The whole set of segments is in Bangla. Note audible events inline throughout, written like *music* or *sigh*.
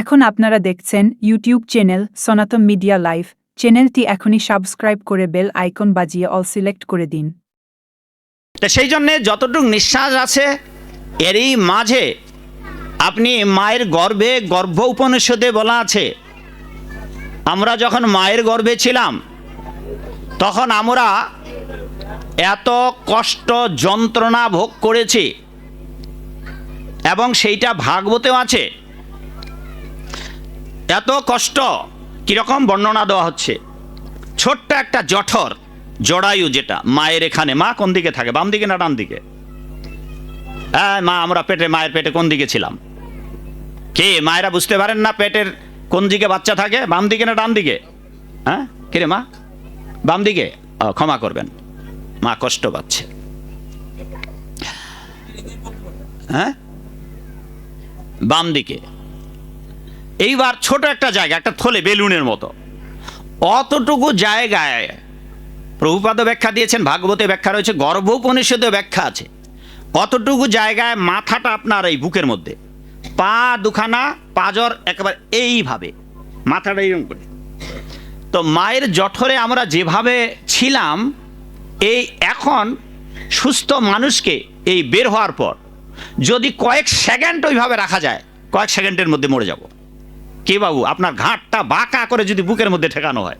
এখন আপনারা দেখছেন YouTube channel Sanatan media live চ্যানেলটি এখনই সাবস্ক্রাইব করে বেল আইকন বাজিয়ে অল সিলেক্ট করে দিন। তা সেই জন্যে যতটুকু নিঃশ্বাস আছে, এরই মাঝে আপনি মায়ের গর্ভে গর্ভ উপনিষদে বলা আছে, আমরা যখন মায়ের গর্ভে ছিলাম, তখন আমরা এত কষ্ট যন্ত্রণা ভোগ করেছি, এবং সেইটা ভাগবতেও আছে। এত কষ্ট, কীরকম বর্ণনা দেওয়া হচ্ছে? ছোট্ট একটা জঠর জড়ায়ু যেটা, মায়ের এখানে। মা কোন দিকে থাকে? বাম দিকে না ডান দিকে? হ্যাঁ মা, আমরা পেটে, মায়ের পেটে কোন দিকে ছিলাম? কে? মায়েরা বুঝতে পারেন না পেটের কোন দিকে বাচ্চা থাকে? বাম দিকে না ডান দিকে? হ্যাঁ? কিরে মা? বাম দিকে? ক্ষমা করবেন। মা, কষ্ট পাচ্ছে। হ্যাঁ? বাম দিকে। এইবার ছোট একটা জায়গা, একটা থলে বেলুনের মতো। অতটুকু জায়গায় প্রভুপাদ ব্যাখ্যা দিয়েছেন ভাগবতে ব্যাখ্যা রয়েছে গর্ভ উপনিষদে ব্যাখ্যা আছে। অতটুকু জায়গায় মাথাটা আপনার এই বুকের মধ্যে। পা দুখানা, পাজর একেবারে এইভাবে, মাথাটা এইরকম করে। তো মায়ের জঠরে আমরা যেভাবে ছিলাম, এই এখন সুস্থ মানুষকে এই বের হওয়ার পর যদি কয়েক সেকেন্ড ওইভাবে রাখা যায়, কয়েক সেকেন্ডের মধ্যে মরে যাব। কে বাবু? আপনার ঘাটটা বাঁকা করে যদি বুকের মধ্যে ঠেকানো হয়,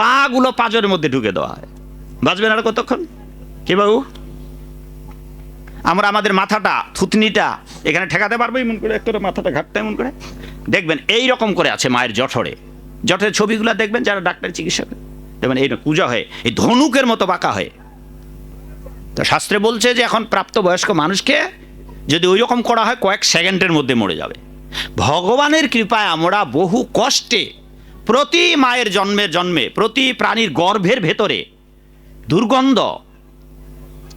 পাগুলো পাঁজরের মধ্যে ঢুকে দেওয়া হয়। বাঁচবেন আর কতক্ষণ? কে বাবু? আমরা আমাদের মাথাটা, থুতনিটা এখানে ঠেকাতে পারব এমন করে, একটু মাথাটা ঘাটটা এমন করে। দেখবেন এই রকম করে আছে মায়ের জঠরে। জঠরের ছবিগুলো দেখবেন যারা ডাক্তার চিকিৎসক। দেখবেন এই পূজা হয়, এই ধনুকের মতো বাঁকা হয়। তো শাস্ত্রে বলছে যে এখন প্রাপ্তবয়স্ক মানুষকে যদি ওই রকম করা হয়, কয়েক সেকেন্ডের মধ্যে মরে যাবে। ভগবানের কৃপায় আমরা বহু কষ্টে প্রতি মায়ের জন্মের জন্মে, প্রতি প্রাণীর গর্ভের ভেতরে দুর্গন্ধ,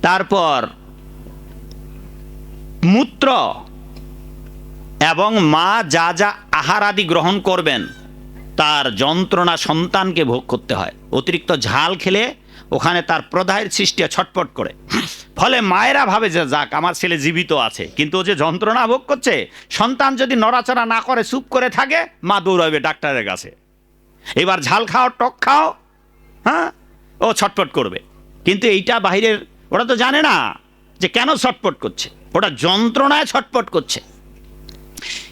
তারপর মূত্র এবং মা যা যা আহার আদি গ্রহণ করবেন, তার যন্ত্রণা সন্তানকে ভোগ করতে হয়। অতিরিক্ত ঝাল খেলে ওখানে তার প্রদাহের সৃষ্টি ছটপট করে। ফলে মায়েরা ভাবে যে, যাক, আমার ছেলে জীবিত আছে। কিন্তু ও যে যন্ত্রণা ভোগ করছে, সন্তান যদি নড়াচড়া না করে, চুপ করে থাকে, মা দৌড়াবে ডাক্তারের কাছে। এবার ঝাল খাও, টক খাও হ্যাঁ ও ছটপট করবে। কিন্তু এইটা বাহিরের, ওরা তো জানে না যে কেন ছটপট করছে। ওটা যন্ত্রণায় ছটপট করছে।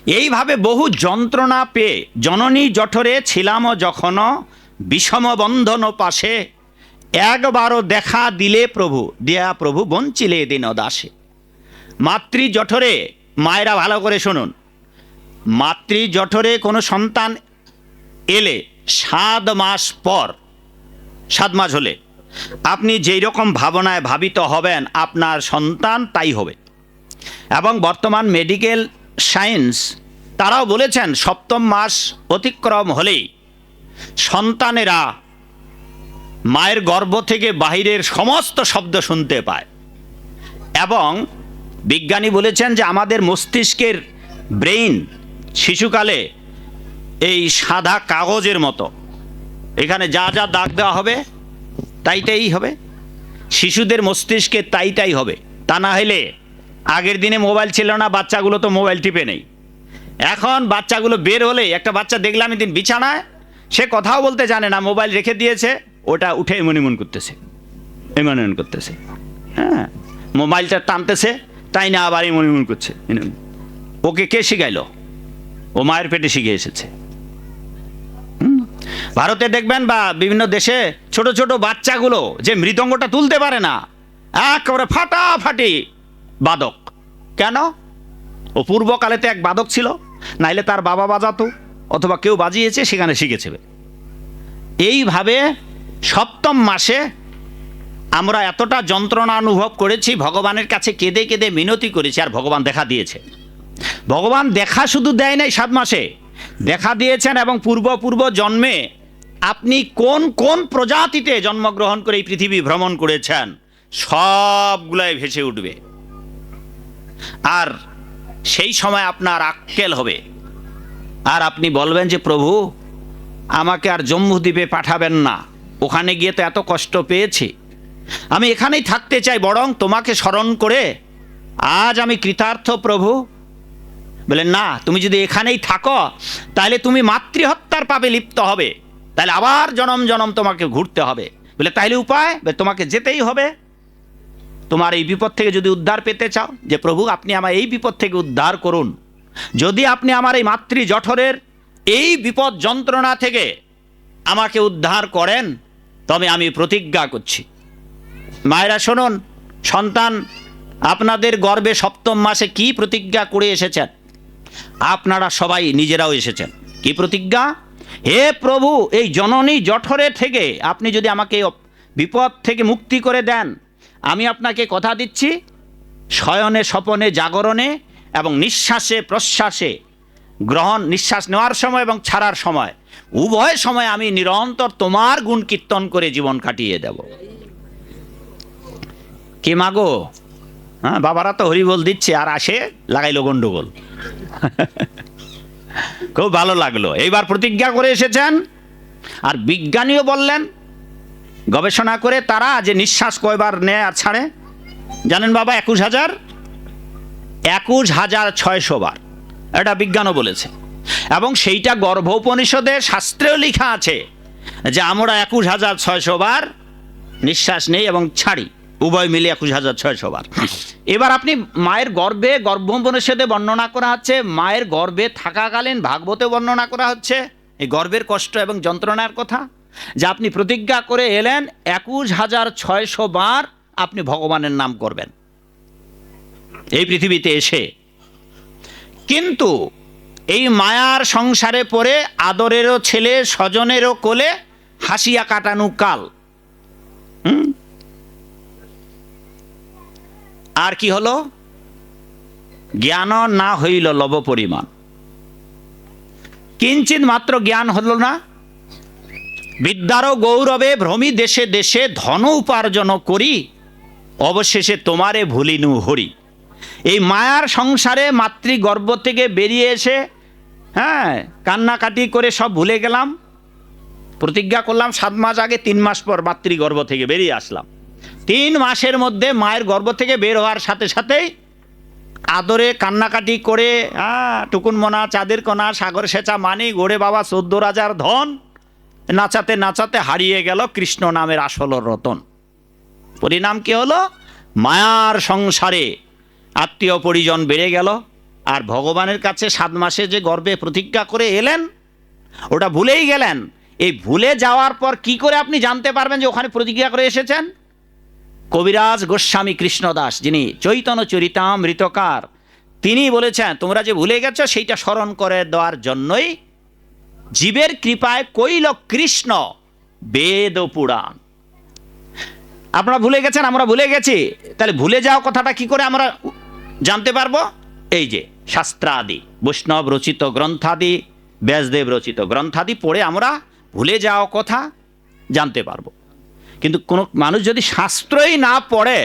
এইভাবে বহু যন্ত্রণা পেয়ে জননী জঠরে ছিলাম যখন বিষম বন্ধন পাশে একবারও দেখা দিলে প্রভু, দেয়া প্রভু বঞ্চিলে দিন দাসে মাতৃ জঠরে, মায়েরা ভালো করে শুনুন। মাতৃ জঠরে কোনো সন্তান এলে সাত মাস পর, সাত মাস হলে, আপনি যেই রকম ভাবনায় ভাবিত হবেন, আপনার সন্তান তাই হবে। এবং বর্তমান মেডিকেল সায়েন্স, তারাও বলেছেন সপ্তম মাস অতিক্রম হলেই সন্তানেরা মায়ের গর্ভ থেকে বাহিরের সমস্ত শব্দ শুনতে পায়। এবং বিজ্ঞানী বলেছেন যে আমাদের মস্তিষ্কের ব্রেইন শিশুকালে এই সাদা কাগজের মতো। এখানে যা যা দাগ দেওয়া হবে তাই তাই হবে। শিশুদের মস্তিষ্কে তাই তাই হবে। তা না হলে আগের দিনে মোবাইল ছিল না, বাচ্চাগুলো তো মোবাইল টিপে নেই। এখন বাচ্চাগুলো বের হলে একটা বাচ্চা দেখলাম দিন বিছানায়, সে কথাও বলতে জানে না, মোবাইল রেখে দিয়েছে। ওটা উঠে এমন করতেছে। এমন এমন করতেছে। হ্যাঁ মোবাইলটা টানতেছে, তাই না আবার এমন এমন করছে। ওকে কে শিখাইলো? ও মায়ের পেটে শিখে এসেছে। ভারতে দেখবেন বা বিভিন্ন দেশে ছোট ছোট বাচ্চাগুলো যে মৃদঙ্গটা তুলতে পারে না, একেবারে ফাটাফাটি বাদক। কেন? ও পূর্বকালেতে এক বাদক ছিল, নাইলে তার বাবা বাজাতো, অথবা কেউ বাজিয়েছে, সেখানে শিখেছে। এইভাবে সপ্তম মাসে আমরা এতটা যন্ত্রণা অনুভব করেছি, ভগবানের কাছে কেঁদে কেঁদে মিনতি করেছি, আর ভগবান দেখা দিয়েছে। ভগবান দেখা শুধু দেয় নাই সাত মাসে, দেখা দিয়েছেন এবং পূর্ব পূর্ব জন্মে আপনি কোন কোন প্রজাতিতে জন্মগ্রহণ করে এই পৃথিবী ভ্রমণ করেছেন, সবগুলাই ভেসে উঠবে। আর সেই সময় আপনার আক্কেল হবে। আর আপনি বলবেন যে, প্রভু, আমাকে আর জম্মুদ্বীপে পাঠাবেন না। ওখানে গিয়ে তো এত কষ্ট পেয়েছি। আমি এখানেই থাকতে চাই, বরং তোমাকে স্মরণ করে আজ আমি কৃতার্থ প্রভু। বলে, না, তুমি যদি এখানেই থাকো তাহলে তুমি মাতৃহত্যার পাবে লিপ্ত হবে। তাহলে আবার জনম জনম তোমাকে ঘুরতে হবে। বলে তাহলে উপায়? তোমাকে যেতেই হবে। তোমার এই বিপদ থেকে যদি উদ্ধার পেতে চাও, যে প্রভু, আপনি আমার এই বিপদ থেকে উদ্ধার করুন। যদি আপনি আমার এই মাতৃ জঠরের এই বিপদ যন্ত্রণা থেকে আমাকে উদ্ধার করেন তবে আমি প্রতিজ্ঞা করছি। মায়েরা, শুনুন, সন্তান, আপনাদের গর্বে সপ্তম মাসে কি প্রতিজ্ঞা করে এসেছেন? আপনারা সবাই নিজেরাও এসেছেন। কি প্রতিজ্ঞা? হে প্রভু, এই জননী জঠরে থেকে আপনি যদি আমাকে বিপদ থেকে মুক্তি করে দেন, আমি আপনাকে কথা দিচ্ছি, শয়নে, স্বপনে, জাগরণে এবং নিঃশ্বাসে, প্রশ্বাসে, গ্রহণ, নিঃশ্বাস নেওয়ার সময় এবং ছাড়ার সময়। উভয় সময় আমি নিরন্তর তোমার গুণ কীর্তন করে জীবন কাটিয়ে দেব। কে মাগো হ্যাঁ বাবারা তো হরিবোল দিচ্ছে, আর আসে, লাগাইলো গন্ডগোল *laughs* খুব ভালো লাগল। এইবার প্রতিজ্ঞা করে এসেছেন, আর বিজ্ঞানীও বললেন, গবেষণা করে তারা যে নিঃশ্বাস কয়বার নেয় আর ছাড়ে, জানেন বাবা, একুশ হাজার? একুশ হাজার ছয়শো বার। এটা বিজ্ঞানও বলেছে। এবং সেইটা গর্ভ গর্ভোপনিষদে শাস্ত্রেও লেখা আছে যে আমরা একুশ হাজার ছয়শো বার নিঃশ্বাস নেই এবং ছাড়ি। উভয় মিলে একুশ হাজার ছয়শো বার। এবার আপনি মায়ের গর্ভে গর্ভোপনিষদে বর্ণনা করা হচ্ছে, মায়ের গর্ভে থাকাকালীন ভাগবতে বর্ণনা করা হচ্ছে। এই গর্ভের কষ্ট এবং যন্ত্রণার কথা, যে আপনি প্রতিজ্ঞা করে এলেন, একুশ হাজার ছয়শো বার আপনি ভগবানের নাম করবেন। এই পৃথিবীতে এসে। কিন্তু এই মায়ার সংসারে পড়ে আদরেরও ছেলে, স্বজনেরও কোলে হাসিয়া কাটানো কাল? আর কি হলো? জ্ঞান না হইল লব পরিমাণ। কিঞ্চিত মাত্র জ্ঞান হলো না। বিদ্যারও গৌরবে ভ্রমি দেশে দেশে ধন উপার্জন করি, অবশেষে তোমারে ভুলিনু হরি। এই মায়ার সংসারে মাতৃগর্ভ থেকে বেরিয়ে এসে হ্যাঁ কান্নাকাটি করে সব ভুলে গেলাম। প্রতিজ্ঞা করলাম, সাত মাস আগে, তিন মাস পর মাতৃগর্ভ থেকে বেরিয়ে আসলাম। তিন মাসের মধ্যে মায়ের গর্ভ থেকে বের হওয়ার সাথে সাথেই আদরে কান্নাকাটি করে হ্যাঁ টুকুন মোনা চাঁদের কোনা সাগর সেচা, মানি গোড়ে বাবা, চোদ্দ রাজার ধন, নাচাতে নাচাতে হারিয়ে গেল কৃষ্ণ নামের আসল রতন। পরিণাম কি হলো? মায়ার সংসারে আত্মীয় পরিজন বেড়ে গেল। আর ভগবানের কাছে সাত মাসে যে গর্বে প্রতিজ্ঞা করে এলেন, ওটা ভুলেই গেলেন। এই ভুলে যাওয়ার পর কি করে আপনি জানতে পারবেন যে ওখানে প্রতিজ্ঞা করে এসেছেন? কবিরাজ গোস্বামী কৃষ্ণদাস, যিনি চৈতন্য চরিতামৃতকার, তিনি বলেছেন, তোমরা যে ভুলে গেছো, সেইটা স্মরণ করে দেওয়ার জন্যই জীবের কৃপায় কৈল কৃষ্ণ বেদ পুরাণ। আপনারা ভুলে গেছেন, আমরা ভুলে গেছি। তাহলে ভুলে যাওয়া কথাটা কি করে আমরা জানতে পারব? এই যে শাস্ত্রাদি, বৈষ্ণব রচিত গ্রন্থাদি, ব্যাসদেব রচিত গ্রন্থাদি পড়ে আমরা ভুলে যাওয়া কথা জানতে পারব। কিন্তু কোনো মানুষ যদি শাস্ত্রই না পড়ে,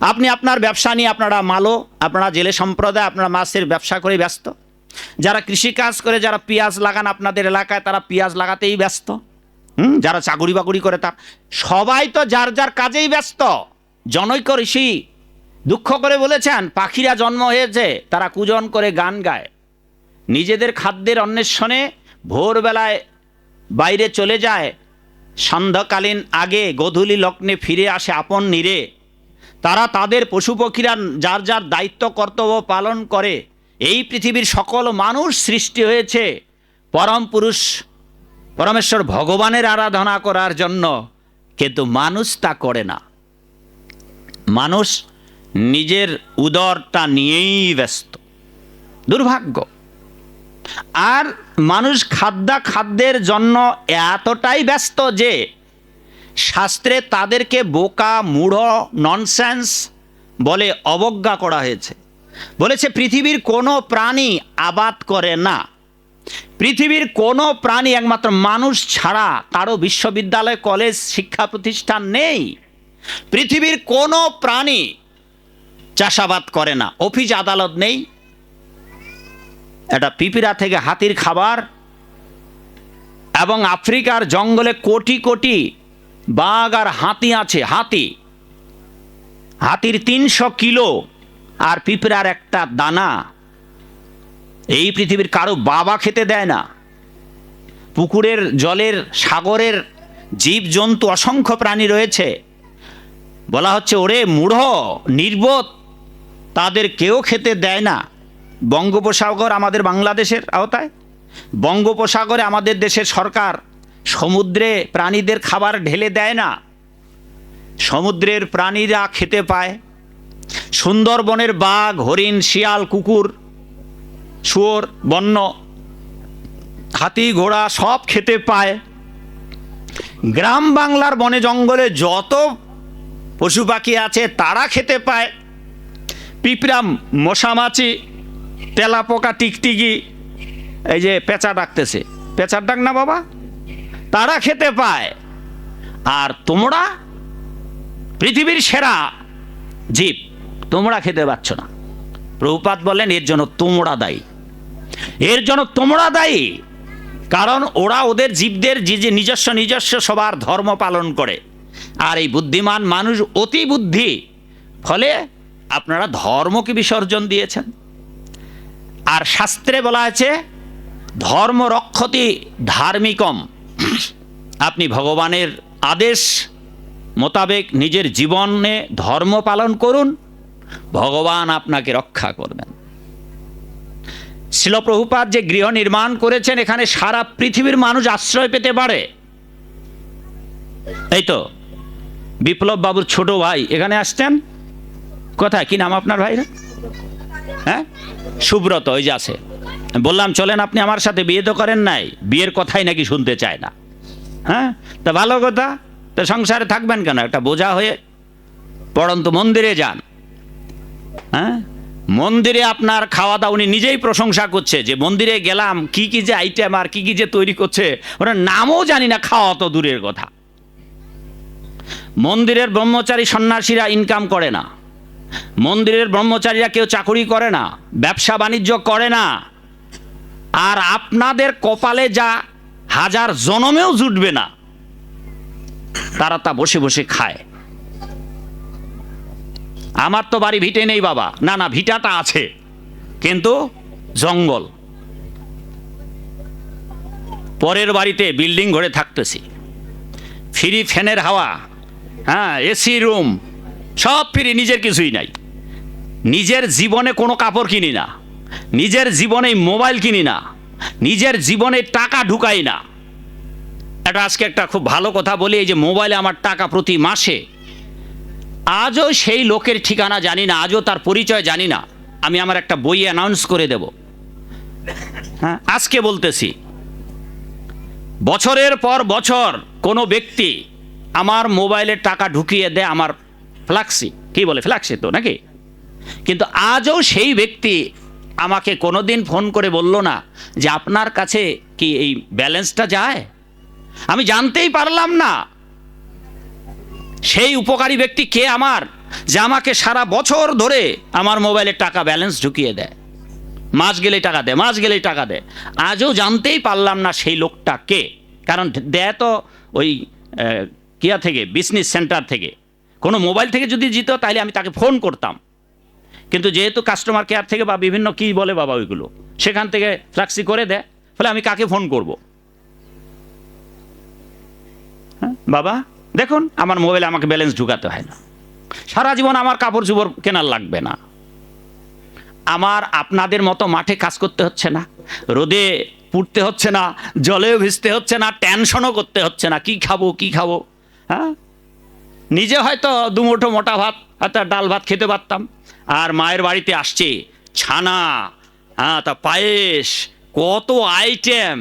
আপনি আপনার ব্যবসা নিয়ে আপনারা মালো, আপনারা জেলে সম্প্রদায়, আপনারা মাছের ব্যবসা করে ব্যস্ত। যারা কৃষিকাজ করে, যারা পেঁয়াজ লাগান আপনাদের এলাকায়, তারা পেঁয়াজ লাগাতেই ব্যস্ত। হুম, যারা চাকুরি বাকুরি করে তার সবাই তো যার যার কাজেই ব্যস্ত। জনৈক ঋষি দুঃখ করে বলেছেন, পাখিরা জন্ম হয়েছে, তারা কুজন করে গান গায়। নিজেদের খাদ্যের অন্বেষণে ভোরবেলায় বাইরে চলে যায়। সন্ধ্যাকালীন আগে গধূলি লগ্নে ফিরে আসে আপন নীরে। তারা তাদের পশু পক্ষীরা যার যার দায়িত্ব, কর্তব্য পালন করে। এই পৃথিবীর সকল মানুষ সৃষ্টি হয়েছে। পরম পুরুষ পরমেশ্বর ভগবানের আরাধনা করার জন্য। কিন্তু মানুষ তা করে না। মানুষ নিজের উদরটা নিয়েই ব্যস্ত। দুর্ভাগ্য। আর মানুষ খাদ্যা খাদ্যের জন্য এতটাই ব্যস্ত যে শাস্ত্রে তাদেরকে বোকা, মূঢ় ননসেন্স বলে অবজ্ঞা করা হয়েছে। বলেছে, পৃথিবীর কোনো প্রাণী আবাদ করে না। পৃথিবীর কোনো প্রাণী একমাত্র মানুষ ছাড়া কারও বিশ্ববিদ্যালয়, কলেজ, শিক্ষা প্রতিষ্ঠান নেই। পৃথিবীর কোনো প্রাণী চাষাবাদ করে না। অফিস আদালত নেই। এটা পিপিরা থেকে হাতির খাবার। এবং আফ্রিকার জঙ্গলে কোটি কোটি বাঘ আর হাতি আছে। হাতি। হাতির তিনশো কিলো আর পিঁপড়ার একটা দানা। এই পৃথিবীর কারও বাবা খেতে দেয় না। পুকুরের জলের সাগরের জীবজন্তু অসংখ্য প্রাণী রয়েছে। বলা হচ্ছে, ওরে মূঢ়, নির্বোধ তাদের কেউ খেতে দেয় না। বঙ্গোপসাগর আমাদের বাংলাদেশের আওতায়। বঙ্গোপসাগরে আমাদের দেশের সরকার সমুদ্রে প্রাণীদের খাবার ঢেলে দেয় না। সমুদ্রের প্রাণীরা খেতে পায়। সুন্দরবনের বাঘ, হরিণ, শিয়াল, কুকুর, শুয়োর, বন্য, হাতি, ঘোড়া সব খেতে পায়। গ্রাম বাংলার বনে জঙ্গলে যত পশু পাখি আছে তারা খেতে পায়। পিঁপড়া মশামাছি তেলাপোকা টিকটিকি, এই যে পেঁচা ডাকতেছে। পেঁচার ডাক না বাবা? তারা খেতে পায়। আর তোমরা পৃথিবীর সেরা জীব, তোমরা খেতে পাচ্ছ না। প্রভুপাত বলেন, এর জন্য তোমরা দায়ী। এর জন্য তোমরা দায়ী, কারণ ওরা ওদের জীবদের যে যে নিজস্ব নিজস্ব সবার ধর্ম পালন করে। আর এই বুদ্ধিমান মানুষ অতি বুদ্ধি, ফলে আপনারা ধর্মকে বিসর্জন দিয়েছেন। আর শাস্ত্রে বলা আছে, ধর্ম রক্ষতি ধার্মিকম। আপনি ভগবানের আদেশ মোতাবেক নিজের জীবনে ধর্ম পালন করুন, ভগবান আপনাকে রক্ষা করবেন। শিলপ্রভুপাত যে গৃহ নির্মাণ করেছেন, এখানে সারা পৃথিবীর মানুষ আশ্রয় পেতে পারে। এই তো বিপ্লব বাবুর ছোট ভাই এখানে আসছেন। কোথায়? কি নাম আপনার ভাইরা হ্যাঁ? সুব্রত, ওই যে আছে। বললাম, চলেন আপনি আমার সাথে, বিয়ে তো করেন নাই। বিয়ের কথাই নাকি শুনতে চায় না। হ্যাঁ? তা ভালো কথা। তা সংসারে থাকবেন কেন? একটা বোঝা হয়ে পড়ন্ত মন্দিরে যান। হ্যাঁ? মন্দিরে আপনার খাওয়া দাওয়া উনি নিজেই প্রশংসা করছে যে মন্দিরে গেলাম, কি কি যে আইটেম আর কি কি যে তৈরি করছে ওরা নামও জানি না, খাওয়া তো দূরের কথা। মন্দিরের ব্রহ্মচারী সন্ন্যাসীরা ইনকাম করে না। মন্দিরের ব্রহ্মচারীরা কেউ চাকরি করে না, ব্যবসা বাণিজ্য করে না। আর আপনাদের কপালে যা হাজার জনমেও জুটবে না, তারা তা বসে বসে খায়। আমার তো বাড়ি ভিটে নেই বাবা। না না, ভিটাটা আছে, কিন্তু জঙ্গল। পরের বাড়িতে বিল্ডিং ঘরে থাকতেছি। ফ্রি ফ্যানের হাওয়া হ্যাঁ এসি রুম সব ফ্রি, নিজের কিছুই নাই। নিজের জীবনে কোনো কাপড় কিনি না। নিজের জীবনে মোবাইল কিনি না। নিজের জীবনে টাকা ঢুকাই না। এটা আজকে একটা খুব ভালো কথা বলি, এই যে মোবাইলে আমার টাকা প্রতি মাসে, আজও সেই লোকের ঠিকানা জানি না, আজও তার পরিচয় জানি না। আমি আমার একটা বই অ্যানাউন্স করে দেব। হ্যাঁ আজকে বলতেছি, বছরের পর বছর কোনো ব্যক্তি আমার মোবাইলে টাকা ঢুকিয়ে দেয়, আমার ফ্লাক্সি। কি বলে, ফ্লাক্সি তো নাকি? কিন্তু আজও সেই ব্যক্তি আমাকে কোনোদিন ফোন করে বলল না যে আপনার কাছে কি এই ব্যালেন্সটা যায়? আমি জানতেই পারলাম না। সেই উপকারী ব্যক্তি কে আমার যে আমাকে সারা বছর ধরে আমার মোবাইলে টাকা ব্যালেন্স ঢুকিয়ে দেয়? মাস গেলেই টাকা দেয়, মাস গেলেই টাকা দেয়। আজও জানতেই পারলাম না সেই লোকটা কে। কারণ দেয় তো ওই কিয়া থেকে বিজনেস সেন্টার থেকে। কোনো মোবাইল থেকে যদি জিত, তাহলে আমি তাকে ফোন করতাম। কিন্তু যেহেতু কাস্টমার কেয়ার থেকে বা বিভিন্ন কি বলে বাবা ওইগুলো, সেখান থেকে ফ্লাক্সি করে দেয় ফলে আমি কাকে ফোন করব? হ্যাঁ বাবা, দেখুন, আমার মোবাইলে আমাকে ব্যালেন্স ঢুকাতে হয় না। সারা জীবন আমার কাপড় চোপড় কেনার লাগবে না। আমার আপনাদের মতো মাঠে কাজ করতে হচ্ছে না, রোদে পুড়তে হচ্ছে না, জলেও ভিজতে হচ্ছে না টেনশনও করতে হচ্ছে না, কি খাব কি খাব হ্যাঁ? নিজে হয়তো দুমুঠো মোটা ভাত, হয়তো ডাল ভাত খেতে পারতাম। আর মায়ের বাড়িতে আসছে ছানা হ্যাঁ তা পায়েস, কত আইটেম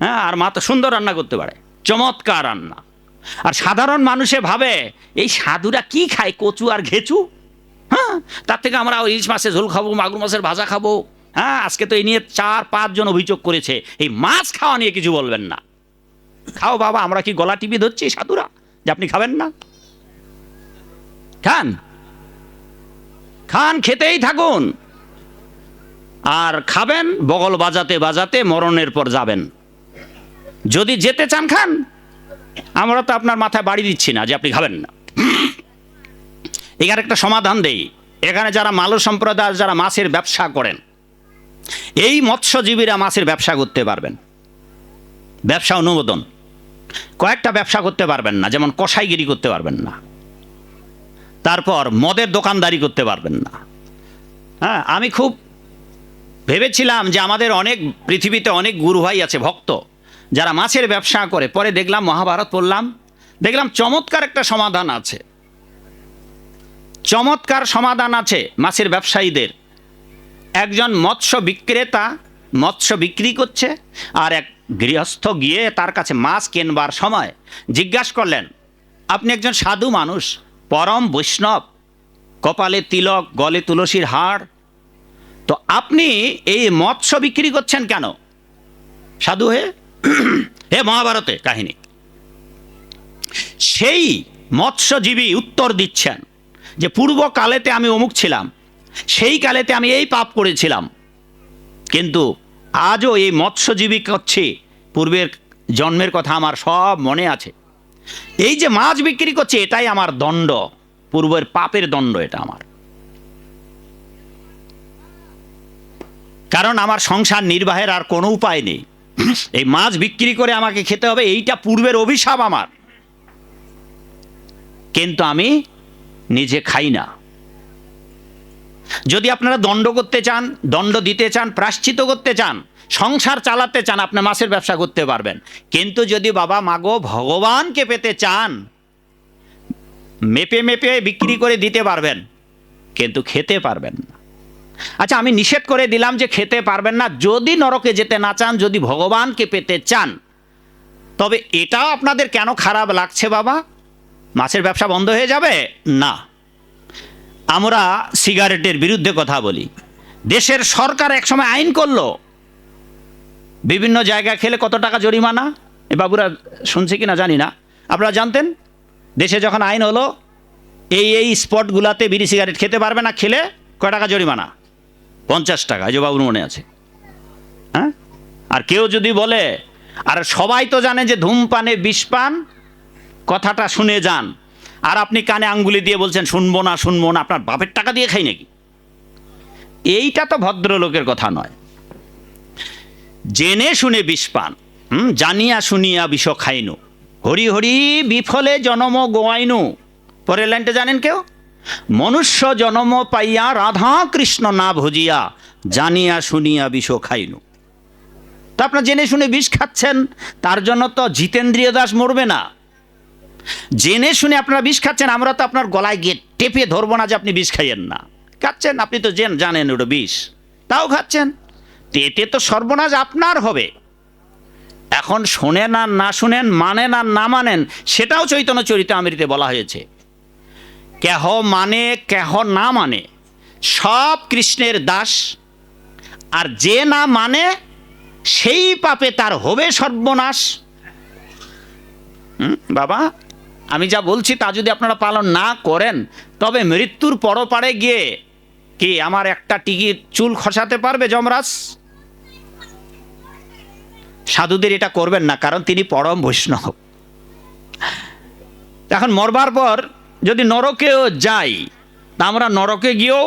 হ্যাঁ আর মা তো সুন্দর রান্না করতে পারে, চমৎকার রান্না। আর সাধারণ মানুষে ভাবে, এই সাধুরা কি খায়, কচু আর ঘেচু? হ্যাঁ তার থেকে আমরা ইলিশ মাছের ঝোল খাব, মাগুর মাছের ভাজা খাব। হ্যাঁ আজকে তো এই নিয়ে চার পাঁচজন অভিযোগ করেছে, এই মাছ খাওয়া নিয়ে কিছু বলবেন না। খাও বাবা, আমরা কি গলা টিপি ধরছি সাধুরা, যে আপনি খাবেন না? খান। খান খেতেই থাকুন। আর খাবেন, বগল বাজাতে বাজাতে মরণের পর যাবেন। যদি যেতে চান খান, আমরা তো আপনার মাথায় বাড়ি দিচ্ছি না যে আপনি খাবেন না। এখানে একটা সমাধান দেই। এখানে যারা মালু সম্প্রদায়ের যারা মাছের ব্যবসা করেন, এই মৎস্যজীবীরা মাছের ব্যবসা করতে পারবেন। ব্যবসা অনুমোদন। কয়েকটা ব্যবসা করতে পারবেন না, যেমন কসাইগিরি করতে পারবেন না। তারপর মদের দোকানদারি করতে পারবেন না। হ্যাঁ আমি খুব ভেবেছিলাম যে আমাদের অনেক পৃথিবীতে অনেক গুরু ভাই আছে, ভক্ত, যারা মাছের ব্যবসা করে। পরে দেখলাম মহাভারত পড়লাম, দেখলাম চমৎকার একটা সমাধান আছে। চমৎকার সমাধান আছে মাছের ব্যবসায়ীদের। একজন মৎস্য বিক্রেতা মৎস্য বিক্রি করছে আর এক গৃহস্থ গিয়ে তার কাছে মাছ কেনবার সময় জিজ্ঞাসা করলেন, আপনি একজন সাধু মানুষ পরম বৈষ্ণব, কপালে তিলক, গলে তুলসীর হাড়। তো আপনি এই মৎস্য বিক্রি করছেন কেন? সাধু হে হে মহাভারতে কাহিনী। সেই মৎস্যজীবী উত্তর দিচ্ছেন যে পূর্বকালেতে আমি অমুক ছিলাম, সেই কালেতে আমি এই পাপ করেছিলাম। কিন্তু আজও এই মৎস্যজীবী করছি, পূর্বের জন্মের কথা আমার সব মনে আছে। এই যে মাছ বিক্রি করছে, এটাই আমার দণ্ড। পূর্বের পাপের দণ্ড এটা আমার। কারণ আমার সংসার নির্বাহের আর কোনো উপায় নেই। এই মাছ বিক্রি করে আমাকে খেতে হবে, এইটা পূর্বের অভিশাপ আমার। কিন্তু আমি নিজে খাই না। যদি আপনারা দণ্ড করতে চান, দণ্ড দিতে চান, প্রাশ্চিত করতে চান সংসার চালাতে চান, আপনি মাছের ব্যবসা করতে পারবেন। কিন্তু যদি বাবা মাগো ভগবানকে পেতে চান, মেপে মেপে বিক্রি করে দিতে পারবেন, কিন্তু খেতে পারবেন না। আচ্ছা আমি নিষেধ করে দিলাম যে খেতে পারবেন না। যদি নরকে যেতে না চান, যদি ভগবানকে পেতে চান, তবে এটাও আপনাদের কেন খারাপ লাগছে বাবা? মাছের ব্যবসা বন্ধ হয়ে যাবে? না। আমরা সিগারেটের বিরুদ্ধে কথা বলি। দেশের সরকার একসময় আইন করল বিভিন্ন জায়গা খেলে কত টাকা জরিমানা? এ বাবুরা শুনছে কি না জানি না। আপনারা জানতেন? দেশে যখন আইন হলো, এই এই স্পটগুলাতে বিড়ি সিগারেট খেতে পারবে না, খেলে কয় টাকা জরিমানা? পঞ্চাশ টাকা, এই যে বাবুর মনে আছে। হ্যাঁ? আর কেউ যদি বলে, আর সবাই তো জানে যে ধূমপানে বিষপান কথাটা শুনে যান। আর আপনি কানে আঙ্গুলি দিয়ে বলছেন, শুনব না শুনব না, আপনার বাপের টাকা দিয়ে খাই নাকি? এইটা তো ভদ্রলোকের কথা নয়। জেনে শুনে বিষ পান। জানিয়া শুনিয়া বিষ খাইনু। হরি হরি বিফলে জনম গোয়াইনু। পরের লাইনটা জানেন কেউ? মনুষ্য জনম পাইয়া রাধা কৃষ্ণ না ভজিয়া, জানিয়া শুনিয়া বিষ খাইনু। তা আপনার জেনে শুনে বিষ খাচ্ছেন, তার জন্য তো জিতেন্দ্রিয় দাস মরবে না। জেনে শুনে আপনারা বিষ খাচ্ছেন, আমরা তো আপনার গলায় গিয়ে টেপে ধরবো না যে আপনি বিষ খাইয়েন না। খাচ্ছেন, আপনি তো জেন জানেন ওটা বিষ। তাও খাচ্ছেন। তো এতে তো সর্বনাশ আপনার হবে। এখন শোনেন আর না শুনেন, মানেন আর না মানেন, সেটাও চৈতন্য চরিত আমৃতে বলা হয়েছে। কেহ মানে কেহ না মানে সব কৃষ্ণের দাস, আর যে না মানে সেই পাপে তার হবে সর্বনাশ। বাবা, আমি যা বলছি তা যদি আপনারা পালন না করেন, তবে মৃত্যুর পরপারে গিয়ে কি আমার একটা টিকিট চুল খসাতে পারবে যমরাজ? সাধুদের এটা করবেন না, কারণ তিনি পরম বৈষ্ণব। এখন মরবার পর যদি নরকেও যাই, তা আমরা নরকে গিয়েও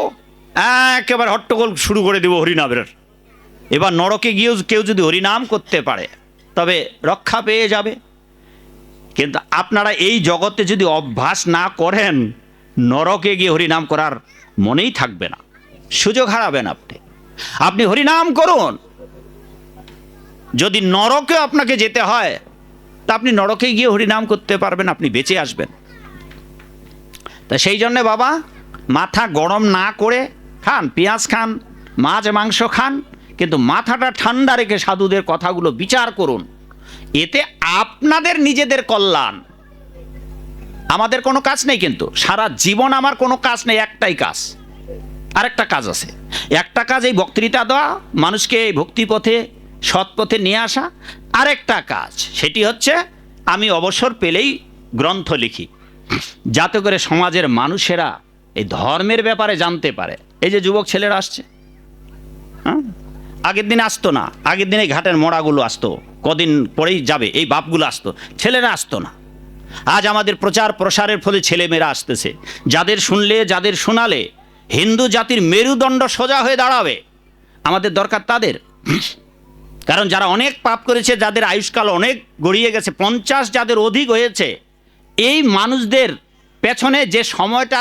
একেবারে হট্টগোল শুরু করে দেব হরিনামের। এবার নরকে গিয়েও কেউ যদি হরিনাম করতে পারে, তবে রক্ষা পেয়ে যাবে। কিন্তু আপনারা এই জগতে যদি অভ্যাস না করেন, নরকে গিয়ে হরিনাম করার মনেই থাকবে না, সুযোগ হারাবেন আপনি। আপনি হরিনাম করুন যদি নরকে আপনাকে যেতে হয়, তা আপনি নরকে গিয়ে হরিনাম করতে পারবেন, আপনি বেঁচে আসবেন। তা সেই জন্যে বাবা, মাথা গরম না করে খান, পেঁয়াজ খান, মাছ, মাংস খান, কিন্তু মাথাটা ঠান্ডা রেখে সাধুদের কথাগুলো বিচার করুন। এতে আপনাদের নিজেদের কল্যাণ। আমাদের কোনো কাজ নেই কিন্তু, সারা জীবন আমার কোনো কাজ নেই, একটাই কাজ। আরেকটা কাজ আছে। একটা কাজ এই বক্তৃতা দেওয়া, মানুষকে এই ভক্তিপথে সৎ পথে নিয়ে আসা আরেকটা কাজ, সেটি হচ্ছে আমি অবসর পেলেই গ্রন্থ লিখি। যাতে করে সমাজের মানুষেরা এই ধর্মের ব্যাপারে জানতে পারে। এই যে যুবক ছেলেরা আসছে। হ্যাঁ? আগের দিনে আসতো না। আগের দিনে ঘাটের মোড়াগুলো আসতো। কদিন পরেই যাবে। এই বাপগুলো আসতো। ছেলেরা আসতো না। আজ আমাদের প্রচার প্রসারের ফলে ছেলেমেয়েরা আসতেছে। যাদের শুনলে, যাদের শোনালে, হিন্দু জাতির মেরুদণ্ড সোজা হয়ে দাঁড়াবে। আমাদের দরকার তাদের। কারণ যারা অনেক পাপ করেছে, যাদের আয়ুষ্কাল অনেক গড়িয়ে গেছে, পঞ্চাশ যাদের অধিক হয়েছে, এই মানুষদের পেছনে যে সময়টা